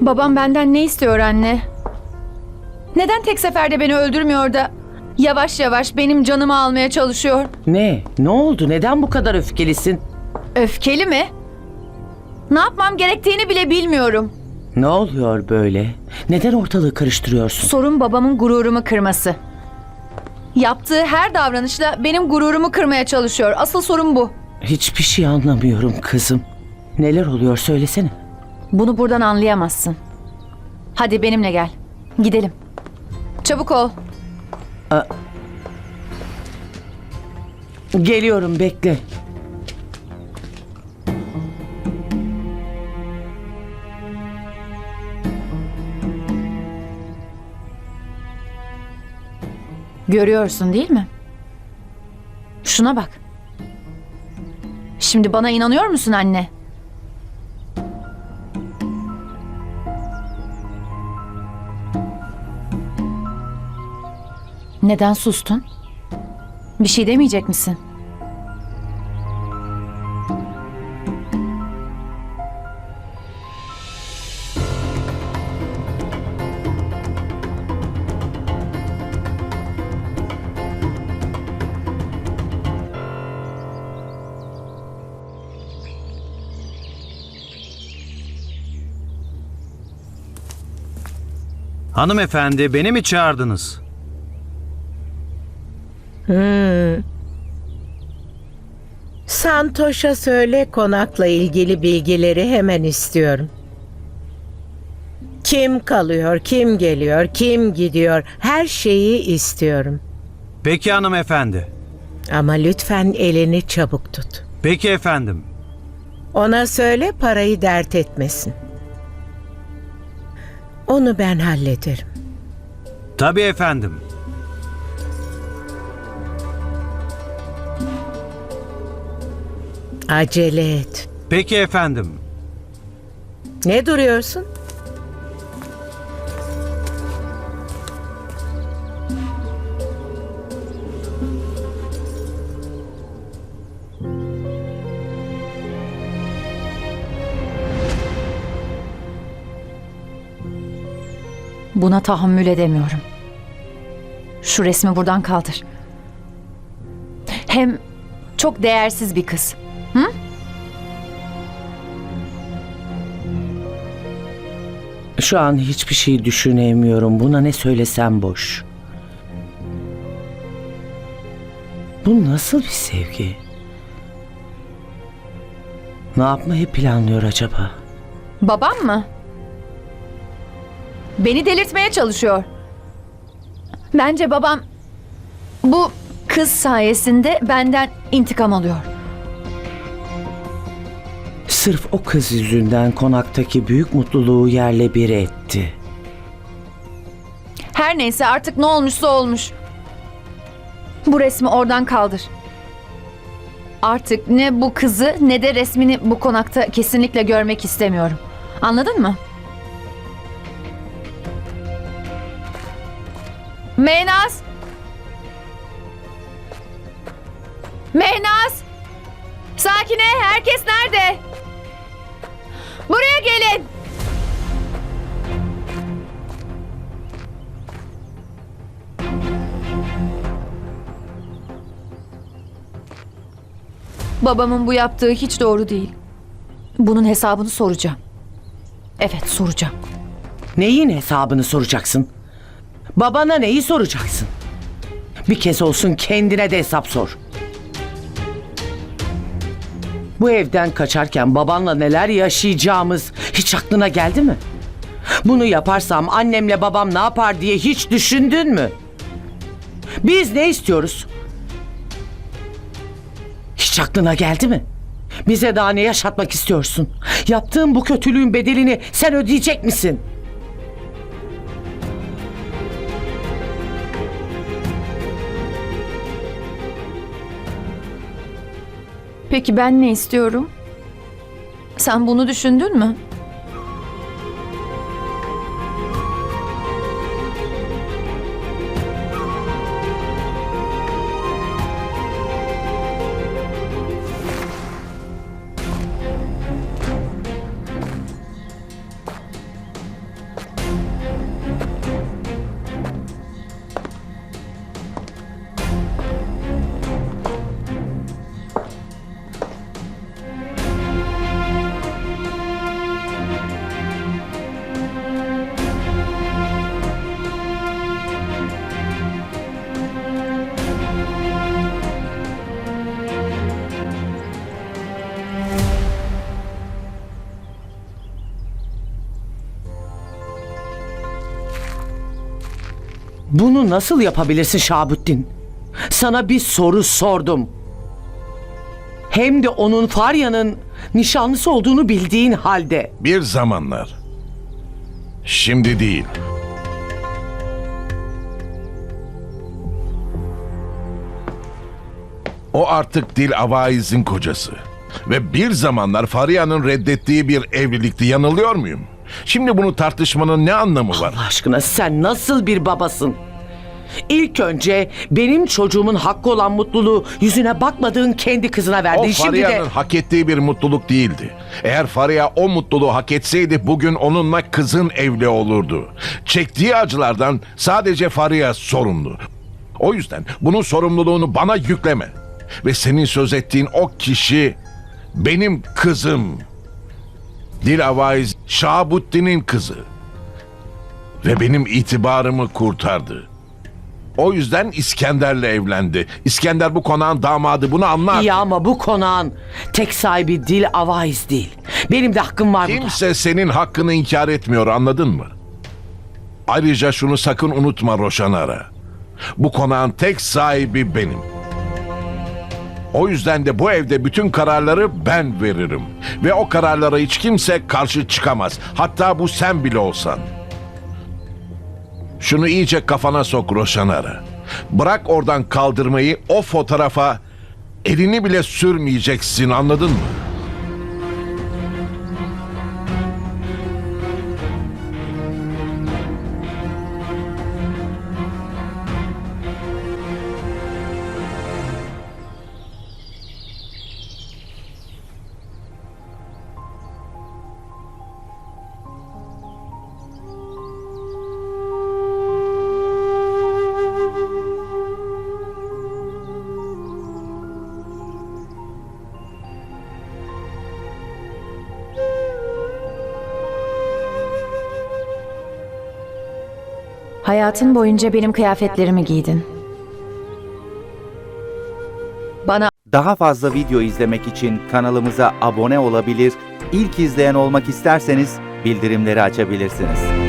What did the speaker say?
Babam benden ne istiyor anne? Neden tek seferde beni öldürmüyor da yavaş yavaş benim canımı almaya çalışıyor? Ne? Ne oldu? Neden bu kadar öfkelisin? Öfkeli mi? Ne yapmam gerektiğini bile bilmiyorum. Ne oluyor böyle? Neden ortalığı karıştırıyorsun? Sorun babamın gururumu kırması. Yaptığı her davranışla benim gururumu kırmaya çalışıyor. Asıl sorun bu. Hiçbir şey anlamıyorum kızım. Neler oluyor söylesene. Bunu buradan anlayamazsın. Hadi benimle gel. Gidelim. Çabuk ol. Geliyorum bekle. Görüyorsun değil mi? Şuna bak. Şimdi bana inanıyor musun anne? Neden sustun? Bir şey demeyecek misin? Hanımefendi beni mi çağırdınız? Santoş'a söyle konakla ilgili bilgileri hemen istiyorum. Kim kalıyor, kim geliyor, kim gidiyor her şeyi istiyorum. Peki hanımefendi. Ama lütfen elini çabuk tut. Peki efendim. Ona söyle parayı dert etmesin. Onu ben hallederim. Tabii efendim. Acele et. Peki efendim. Ne duruyorsun? Buna tahammül edemiyorum. Şu resmi buradan kaldır. Hem çok değersiz bir kız. Şu an hiçbir şey düşünemiyorum. Buna ne söylesem boş. Bu nasıl bir sevgi? Ne yapmayı planlıyor acaba? Babam mı? Beni delirtmeye çalışıyor. Bence babam bu kız sayesinde benden intikam alıyor. Sırf o kız yüzünden konaktaki büyük mutluluğu yerle bir etti. Her neyse artık ne olmuşsa olmuş. Bu resmi oradan kaldır. Artık ne bu kızı ne de resmini bu konakta kesinlikle görmek istemiyorum. Anladın mı? Meynaz! Meynaz! Sakine, herkes nerede? Buraya gelin! Babamın bu yaptığı hiç doğru değil. Bunun hesabını soracağım. Evet, soracağım. Neyin hesabını soracaksın? Babana neyi soracaksın? Bir kez olsun kendine de hesap sor. Bu evden kaçarken babanla neler yaşayacağımız hiç aklına geldi mi? Bunu yaparsam annemle babam ne yapar diye hiç düşündün mü? Biz ne istiyoruz? Hiç aklına geldi mi? Bize daha ne yaşatmak istiyorsun? Yaptığın bu kötülüğün bedelini sen ödeyecek misin? Peki ben ne istiyorum? Sen bunu düşündün mü? Bunu nasıl yapabilirsin Şahabüddin? Sana bir soru sordum. Hem de onun Farya'nın nişanlısı olduğunu bildiğin halde. Bir zamanlar. Şimdi değil. O artık Dil Avaiz'in kocası. Ve bir zamanlar Fariha'nın reddettiği bir evlilikti. Yanılıyor muyum? Şimdi bunu tartışmanın ne anlamı var? Allah aşkına sen nasıl bir babasın? İlk önce benim çocuğumun hakkı olan mutluluğu yüzüne bakmadığın kendi kızına verdin. O Şimdi de Fariha'nın hak ettiği bir mutluluk değildi. Eğer Fariha o mutluluğu hak etseydi bugün onunla kızın evli olurdu. Çektiği acılardan sadece Fariha sorumlu. O yüzden bunun sorumluluğunu bana yükleme. Ve senin söz ettiğin o kişi benim kızım. Dil Avaiz Şahabuttin'in kızı. Ve benim itibarımı kurtardı. O yüzden İskender'le evlendi. İskender bu konağın damadı bunu anlar. İyi ama bu konağın tek sahibi Dil Avaiz değil. Benim de hakkım var buna. Kimse senin hakkını inkar etmiyor anladın mı? Ayrıca şunu sakın unutma Roşanara. Bu konağın tek sahibi benim. O yüzden de bu evde bütün kararları ben veririm. Ve o kararlara hiç kimse karşı çıkamaz. Hatta bu sen bile olsan. Şunu iyice kafana sok Roşanara. Bırak oradan kaldırmayı o fotoğrafa elini bile sürmeyeceksin anladın mı? Hayatın boyunca benim kıyafetlerimi giydin. Bana Daha fazla video izlemek için kanalımıza abone olabilir, ilk izleyen olmak isterseniz bildirimleri açabilirsiniz.